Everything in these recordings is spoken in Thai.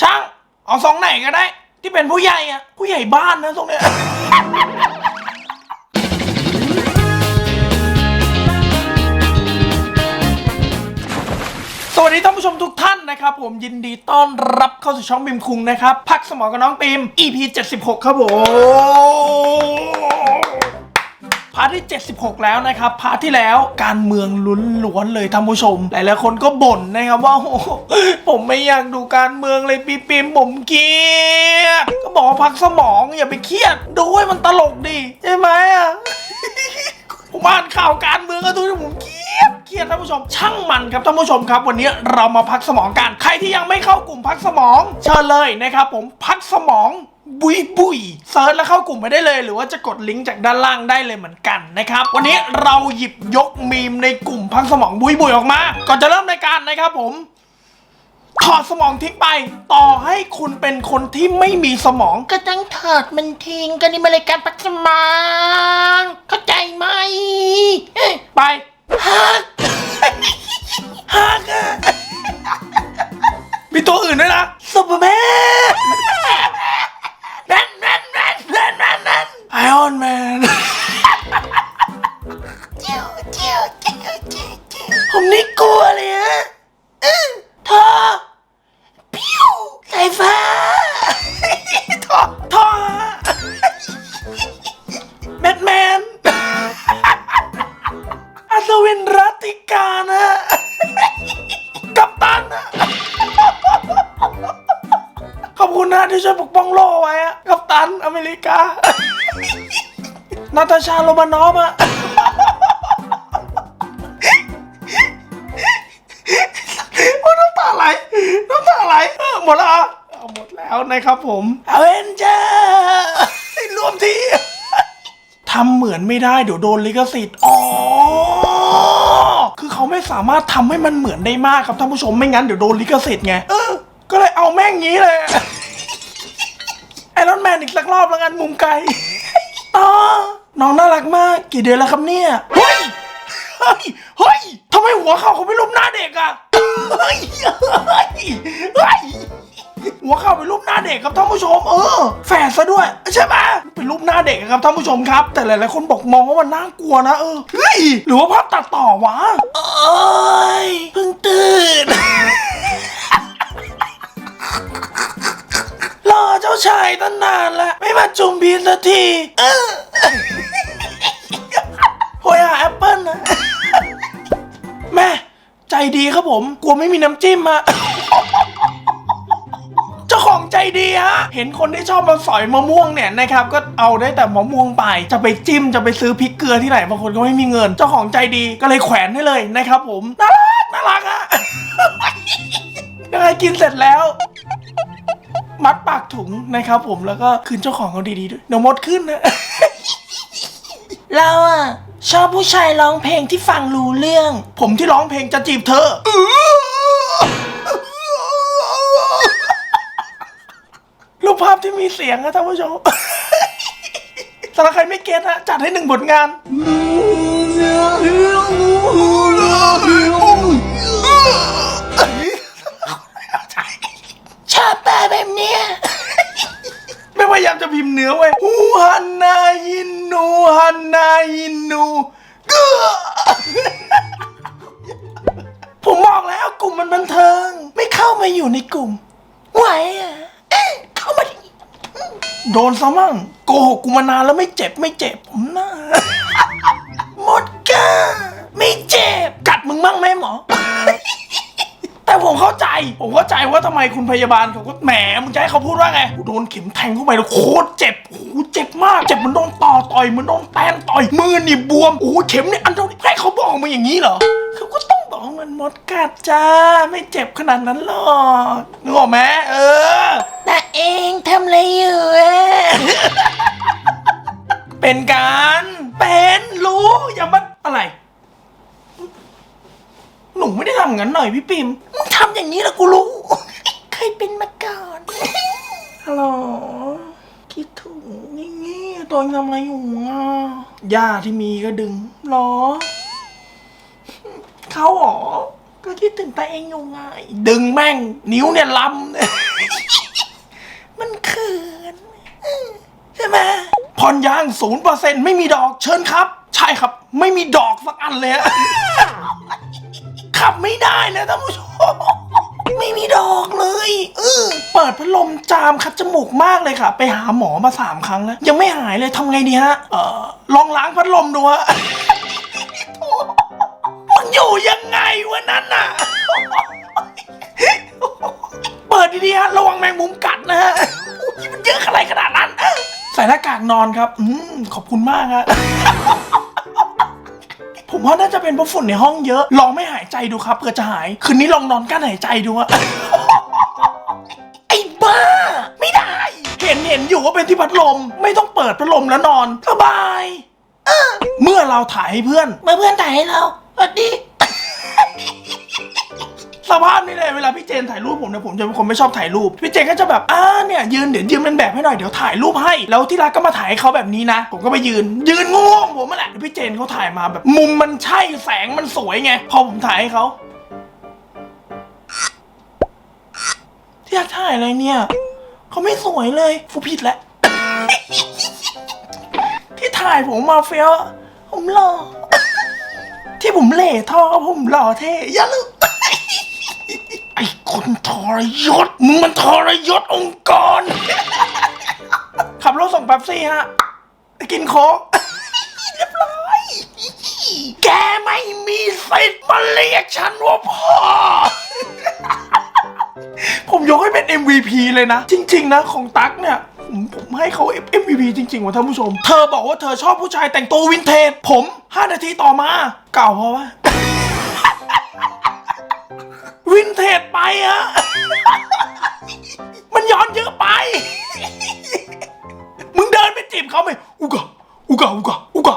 ช่าง เอาซองไหนก็ได้ ที่เป็นผู้ใหญ่อะผู้ใหญ่บ้านนะตรงเนี้ย สวัสดีท่านผู้ชมทุกท่านนะครับผมยินดีต้อนรับเข้าสู่ช่องบิมคุงนะครับ พักสมองกับน้องปิม EP 76 ครับผม พาร์ทที่ 76 แล้วนะครับพาร์ทที่แล้วการเมืองลุ้นล้วนๆเลยท่านผู้ชม หลายๆคนก็บ่นนะครับว่าโอ้ผมไม่อยากดูการเมืองเลยปีปิมผมเครียดก็บอกพักสมองอย่าไปเครียด ดูให้มันตลกดีใช่ไหมอะผมอ่านข่าวการเมืองก็ดูที่ผมเครียด เครียดท่านผู้ชม ช่างมันครับท่านผู้ชมครับ วันนี้เรามาพักสมองกัน ใครที่ยังไม่เข้ากลุ่มพักสมอง เชิญเลยนะครับผมพักสมองบุยบุยเซิร์ชแล้วเข้ากลุ่มไปได้เลย หรือว่าจะกดลิงก์จากด้านล่างได้เลยเหมือนกันนะครับ วันนี้เราหยิบยกมีมในกลุ่มพักสมองบุยบุยออกมา ก่อนจะเริ่มรายการนะครับผมถอดสมองทิ้งไป ต่อให้คุณเป็นคนที่ไม่มีสมอง ก็ต้องถอดมันทิ้งกันนี่มารายการพักสมองเข้าใจไหม ไปฮัก กา นาตาชาโรมานอฟอะโอ้น้ำตาไหลน้ำตาไหลเออหมดแล้วเหรอเอาหมดแล้วนะครับผมอเวนเจอร์รวมทีทำเหมือนไม่ได้เดี๋ยวโดนลิขสิทธิ์อ๋อ คือเขาไม่สามารถทำให้มันเหมือนได้มากครับท่านผู้ชมไม่งั้นเดี๋ยวโดนลิขสิทธิ์ไงเออก็เลยเอาแม่งงี้เลย นแมนอีกสักรอบแล้วกันมุมไกลต่อน้องน่ารักมาก กี่เดือนแล้วครับเนี่ย เฮ้ย เฮ้ย เฮ้ยทำไมหัวเขาเขาไม่รูปหน้าเด็กอะเฮ้ย เฮ้ย เฮ้ย หัวเข่าเป็นรูปหน้าเด็กครับท่านผู้ชม เออ แฝดซะด้วย ใช่ไหมเป็นรูปหน้าเด็กครับท่านผู้ชมครับ แต่หลายๆคนบอกมองว่ามันน่ากลัวนะเออ เฮ้ย หรือว่าภาพตัดต่อวะ เอ้ ตั้งนานล้วไม่มาจุ่มพีสักทีเออโหยหาแอปเปิ้ลนะ แม่ ใจดีครับผม กลัวไม่มีน้ำจิ้มอะเจ้าของใจดีฮะ เห็นคนที่ชอบมาสอยมะม่วงเนี่ยนะครับ ก็เอาได้แต่มะม่วงไป จะไปจิ้มจะไปซื้อพริกเกลือที่ไหนบางคนก็ไม่มีเงิน เจ้าของใจดีก็เลยแขวนให้เลยนะครับผม น่ารักน่ารักอะยังไงกินเสร็จแล้ว มัดปากถุงนะครับผมแล้วก็คืนเจ้าของเขาดีๆด้วยเดี๋ยวมดขึ้นนะ เราอะชอบผู้ชายร้องเพลงที่ฟังรู้เรื่อง ผมที่ร้องเพลงจะจีบเธอ รูปภาพที่มีเสียงนะท่านผู้ชมสำหรับใครไม่เก็ตฮะจัดให้หนึ่งบทงาน ยายามจะพิมพ์เนื้อไว้ยฮูฮันนายินนูฮันนายินนูเกือผมบอกแล้วกลุ่มมันบันเทิง ไม่เข้ามาอยู่ในกลุ่มไหวอะเอ๊ะเข้ามาดิโดนซะมั่งโกหกกูมานานแล้วไม่เจ็บไม่เจ็บผมน่าหมดก้าไม่เจ็บกัดมึงมั่งไหมหมอ ผมเข้าใจ ผมเข้าใจว่าทำไมคุณพยาบาลเขาก็แหมมึงจะให้เขาพูดว่าไงกูโดนเข็มแทงเข้าไปแล้วโคตรเจ็บโอ้โหเจ็บมาก เจ็บเหมันโดนต่อต่อยเหมันโดนแตนต่อยมือนี่บวมโอ้โหเข็มนี่อันเท่านี้ให้เขาบอกมาอย่างนี้เหรอเขาก็ต้องบอกมันหมดกัดจ้าไม่เจ็บขนาดนั้นหรอกนึกออกไหมเออแต่เองทำอะไรอยู่อะเป็นการเป็นรู้อย่ามาอะไร หนูไม่ได้ทำอย่างนั้นหน่อยพี่ปิมมึง ทำอย่างนี้ละกูรู้ เคยเป็นมาก่อนฮัลโหลคิดถึงงี้ๆตัวเองทำอะไรอยู่อะยาที่มีก็ดึงหรอ เขาหรอ ก็คิดถึงตัวเองอยู่ไง ดึงแม่ง นิ้วเนี่ยล้ำมันเขินใช่ไหมผ่อนยางศูนย์เปอร์เซ็นต์ไม่มีดอกเชิญครับ ใช่ครับ ไม่มีดอกสักอันเลยขับไม่ได้นะท่านผู้ชม ไม่มีดอกเลยเออเปิดพัดลมจามคัดจมูกมากเลยค่ะ ไปหาหมอมาสามครั้งแล้ว ยังไม่หายเลยทำไงดีฮะ เออลองล้างพัดลมดูฮะ มันอยู่ยังไงวะนั่นน่ะ เปิดดีๆฮะระวังแมงมุมกัดนะฮะมันเยอะอะไรขนาดนั้น ใส่หน้ากากนอนครับ อืมขอบคุณมากฮะ ผมว่าน่าจะเป็นเพราะฝุ่นในห้องเยอะ ลองไม่หายใจดูครับเผื่อจะหาย คืนนี้ลองนอนกั้นหายใจดูอะ ไอ้บ้า ไม่ได้ เห็นเห็นอยู่ว่าเป็นที่พัดลม ไม่ต้องเปิดพัดลมแล้วนอนสบาย เออ เมื่อเราถ่ายให้เพื่อน เมื่อเพื่อนถ่ายให้เราสวัสดี สภาพนี้เลยเวลาพี่เจนถ่ายรูปผมเนี่ยผมจะเป็นคนไม่ชอบถ่ายรูปพี่เจนก็จะแบบอ่าเนี่ยยืนเดี๋ยวยืนเป็นแบบให้หน่อยเดี๋ยวถ่ายรูปให้แล้วที่รักก็มาถ่ายให้เขาแบบนี้นะ ผมก็ไปยืน ยืนง่วงผมนั่นแหละพี่เจนเขาถ่ายมาแบบ มุมมันใช่แสงมันสวยไงพอผมถ่ายให้เขาที่รักถ่ายอะไรเนี่ยเขาไม่สวยเลยฟูผิดแล้วที่ถ่ายผมมาเฟียผมหล่อที่ผมเหล่ท่อผมหล่อเท่อย่าลืม คนทรยศ มึงมันทรยศองค์กร ขับรถส่งแป๊บซี่ฮะไปกินโค้กเรียบร้อย แกไม่มีสิทธิ์มาเรียกฉันว่าพ่อ ผมยกให้เป็น MVP เลยนะ จริง ๆ นะ ของตั๊กเนี่ยผมผมให้เขา MVP จริงๆว่ะท่านผู้ชม เธอบอกว่าเธอชอบผู้ชายแต่งตัววินเทจ ผม 5 นาทีต่อมา เก่าเพราะว่า วินเทจ อะ มันย้อนเยอะไป มึงเดินไปจีบเขาไหมอุกะอุกะอุกะอุกะ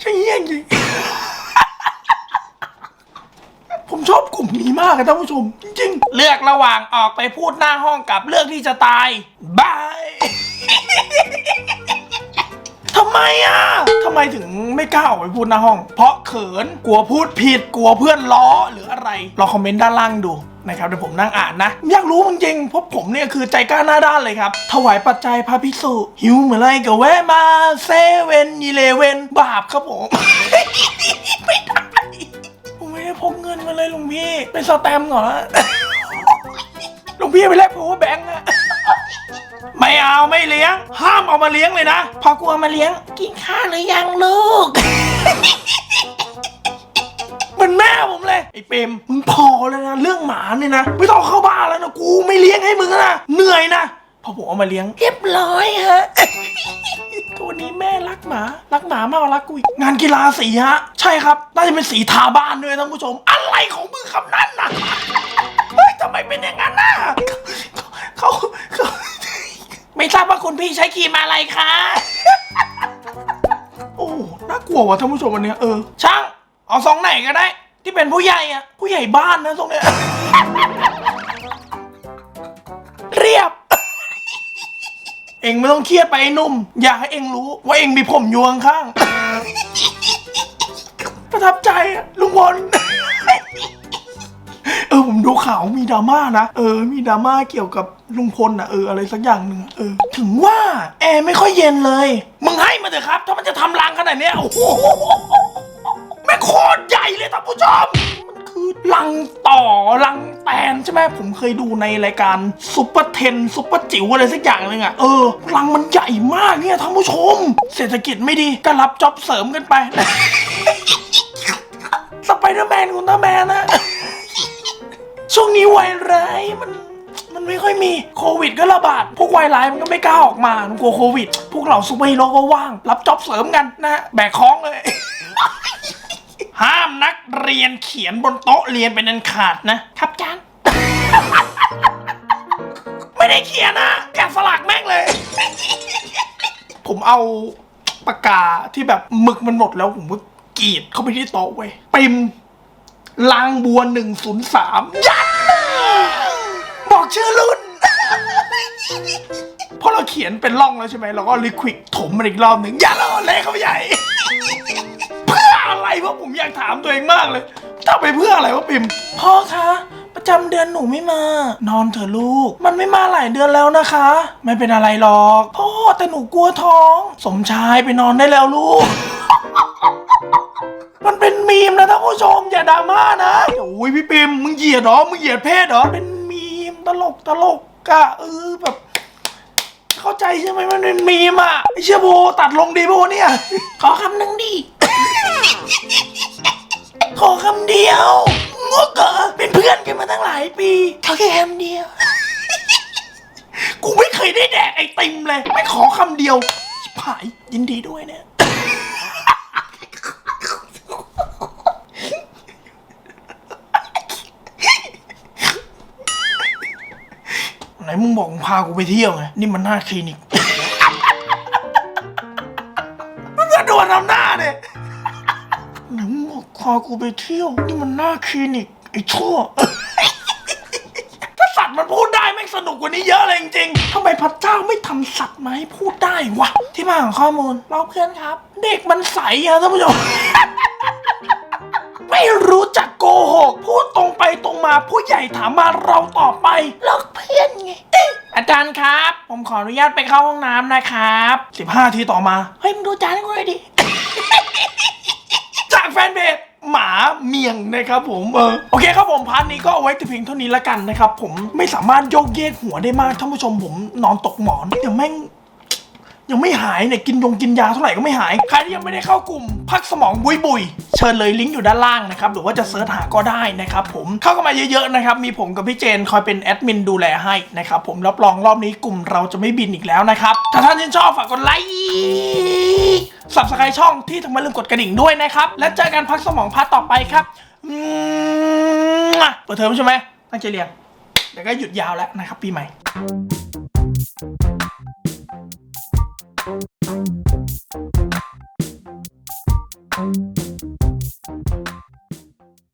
ใช่เงี้ยจริงผมชอบกลุ่มนี้มากอะท่านผู้ชม จริงๆ เลือกระหว่างออกไปพูดหน้าห้องกับเลือกที่จะตาย บาย ทำไมอะทำไมถึงไม่กล้าออกไปพูดหน้าห้อง เพราะเขินกลัวพูดผิดกลัวเพื่อนล้อหรืออะไรลองคอมเมนต์ด้านล่างดูนะครับเดี๋ยวผมนั่งอ่านนะอยากรู้จริงๆเพราะผมเนี่ยคือใจกล้าหน้าด้านเลยครับถวายปัจจัยพระภิกษุหิวเหมื่อไรก็แวะมาเซเว่นยีเลเว่นบาปครับผม ไม่ได้ผมไม่ได้พกเงินมาเลยหลวงพี่เป็นสแตมป์เหรอหลวงพี่ไปแลก power bank อะ ไม่เอาไม่เลี้ยง ห้ามเอามาเลี้ยงเลยนะ พอกลัวมาเลี้ยง กินข้าวหรือยังลูกเหมือนแม่ผมเลย ไอ้เปรมมึงพอแล้วนะ เรื่องหมาเนี่ยนะไม่ต้องเข้าบ้านแล้วนะกูไม่เลี้ยงให้มึงแล้วนะเหนื่อยนะพอผมเอามาเลี้ยง เรียบร้อยฮะ ตัวนี้แม่รักหมา รักหมามากกว่ารักกูอีกงานกีฬาสีฮะ ใช่ครับ น่าจะเป็นสีทาบ้านด้วยท่านผู้ชม อะไรของมึงคำนั้นนะเฮ้ยทำไมเป็นอย่างนั้นน่ะเขาเขา ไม่ทราบว่าคุณพี่ใช้ครีมอะไรคะ โอ้น่ากลัวว่ะท่านผู้ชมวันเนี้ยเออ ช่าง เอาซองไหนก็ได้ ที่เป็นผู้ใหญ่อะผู้ใหญ่บ้านนะตรงเนี้ย เรียบ เองไม่ต้องเครียดไปไอ้หนุ่ม อยากให้เองรู้ว่าเองมีผมอยู่ข้างๆประทับใจอะลุงพล เออผมดูข่าวมีดราม่านะ เออ มีดราม่าเกี่ยวกับลุงพลนะเอออะไรสักอย่างหนึ่งเออ ถึงว่าแอร์ไม่ค่อยเย็นเลย มึงให้มาเถอะครับ ถ้ามันจะทำรังขนาดเนี้ยโอ้โหแม่งโคตรใหญ่เลยท่านผู้ชมมันคือลังต่อลังแตนใช่ไหมผมเคยดูในรายการซุปเปอร์เทนซุปเปอร์จิ๋วอะไรสักอย่างหนึงอะเออลังมันใหญ่มากเนี่ยท่านผู้ชม เศรษฐกิจไม่ดีก็รับจ็อบเสริมกันไปสไปเดอร์แมนคุณตาแมนนะ ช่วงนี้ไวร้ายมันมันไม่ค่อยมีโควิดก็ระบาด พวกไวร้ายมันก็ไม่กล้าออกมามันกลัวโควิด พวกเราซูเปอร์ฮีโร่ก็ว่าง รับจ็อบเสริมกันนะแบกของเลย ห้ามนักเรียนเขียนบนโต๊ะเรียนเป็นอันขาดนะครับจาน ไม่ได้เขียนนะแกะสลักแม่งเลย ผมเอาปากกาที่แบบหมึกมันหมดแล้วผมก็กรีดเข้าไปที่โต๊ะเว้ยปิม ลางบัวหนึ่งศูนย์สามยัดบอกชื่อรุ่นพอเราเขียนเป็นร่องแล้วใช่ไหมเราก็ลิควิดถมมันอีกรอบหนึ่งอย่าล้อเละเข้าไปใหญ่ เพื่ออะไรวะผมอยากถามตัวเองมากเลยทำไปเพื่ออะไรวะปิมพ่อคะปประจำเดือนหนูไม่มา นอนเถอะลูก มันไม่มาหลายเดือนแล้วนะคะ ไม่เป็นอะไรหรอก พ่อแต่หนูกลัวท้อง สมชายไปนอนได้แล้วลูก มันเป็นมีมนะท่านผู้ชมอย่าดราม่านะโอ้ยพี่ปิมมึงเหยียดเหรอมึงเหยียดเพศเหรอเป็นมีมตลกตลกกะเออแบบ เข้าใจใช่ไหมมันเป็นมีมอะไอเชี่ยโบตัดลงดีป่ะวะเนี่ย ขอคำหนึ่งดิขอคำเดียวงกเหรอเป็นเพื่อนกันมาตั้งหลายปีเขาแค่คำเดียว กูไม่เคยได้แดกไอติมเลย ไม่ขอคำเดียวชิบหายยินดีด้วยเนี่ย นมึงบอกมึงพากูไปเที่ยวไง นี่มันหน้าคลินิก มึงก็โดนทำหน้าเนี่ยไหนมึงบอกพากูไปเที่ยว นี่มันหน้าคลินิก ไอ้ชั่ว ถ้าสัตว์มันพูดได้แม่งสนุกกว่านี้เยอะเลยจริงๆทำไมพระเจ้าไม่ทำสัตว์มาให้พูดได้วะ ที่มาของข้อมูลเราเพื่อนครับ เด็กมันใสอะท่านผู้ชม ไม่รู้จักโกหก พูดตรงไปตรงมาผู้ใหญ่ถามมาเราตอบไปลอกเพื่อนไงเอ๊ะอาจารย์ครับ ผมขออนุญาตไปเข้าห้องน้ำนะครับ 15ทีต่อมา เฮ้ยมึงดูจานให้กูหน่อยดิ จากแฟนเพจหมาเมียงนะครับผมเออโอเคครับผมพาร์ทนี้ก็เอาไว้แต่เพียงเท่านี้ละกันนะครับ ผมไม่สามารถโยกเยกหัวได้มากท่านผู้ชมผมนอนตกหมอนเดี๋ยวแม่ง ยังไม่หายเนี่ยกินยงกินยาเท่าไหร่ก็ไม่หาย ใครที่ยังไม่ได้เข้ากลุ่ม พักสมองบุยบุยเชิญเลยลิงก์อยู่ด้านล่างนะครับหรือว่าจะเสิร์ชหาก็ได้นะครับผมเข้ากันมาเยอะๆนะครับมีผมกับพี่เจนคอยเป็นแอดมินดูแลให้นะครับผมรับรองรอบนี้กลุ่มเราจะไม่บินอีกแล้วนะครับถ้าท่านชื่นชอบฝากกดไลค์สับสไครช่องที่ทำไมลืมกดกระดิ่งด้วยนะครับและเจอกันพักสมองพาร์ทต่อไปครับอืมเปิดเทอมใช่ไหมตั้งใจเรียนเดี๋ยวก็หยุดยาวแล้วนะครับปีใหม่